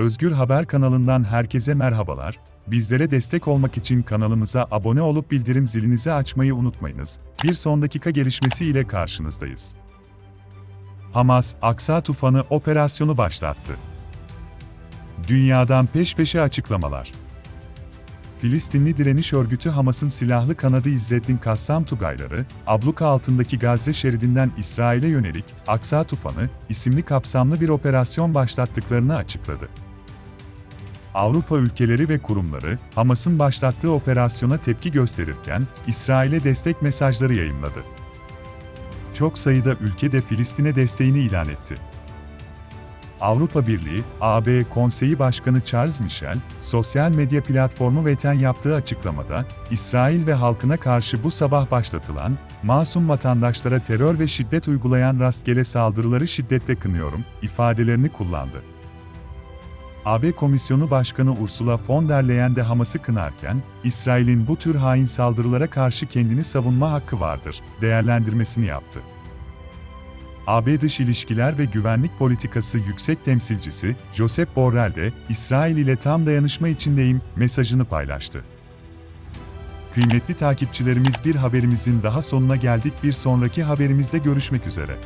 Özgür Haber kanalından herkese merhabalar. Bizlere destek olmak için kanalımıza abone olup bildirim zilinizi açmayı unutmayınız. Bir son dakika gelişmesi ile karşınızdayız. Hamas, Aksa Tufanı operasyonu başlattı. Dünyadan peş peşe açıklamalar. Filistinli direniş örgütü Hamas'ın silahlı kanadı İzzeddin Kassam Tugayları, abluka altındaki Gazze şeridinden İsrail'e yönelik Aksa Tufanı isimli kapsamlı bir operasyon başlattıklarını açıkladı. Avrupa ülkeleri ve kurumları, Hamas'ın başlattığı operasyona tepki gösterirken, İsrail'e destek mesajları yayınladı. Çok sayıda ülke de Filistin'e desteğini ilan etti. Avrupa Birliği, AB Konseyi Başkanı Charles Michel, sosyal medya platformu VET'en yaptığı açıklamada, İsrail ve halkına karşı bu sabah başlatılan, masum vatandaşlara terör ve şiddet uygulayan rastgele saldırıları şiddetle kınıyorum, ifadelerini kullandı. AB Komisyonu Başkanı Ursula von der Leyen de Hamas'ı kınarken, İsrail'in bu tür hain saldırılara karşı kendini savunma hakkı vardır, değerlendirmesini yaptı. AB Dış İlişkiler ve Güvenlik Politikası Yüksek Temsilcisi Josep Borrell de İsrail ile tam dayanışma içindeyim mesajını paylaştı. Kıymetli takipçilerimiz bir haberimizin daha sonuna geldik. Bir sonraki haberimizde görüşmek üzere.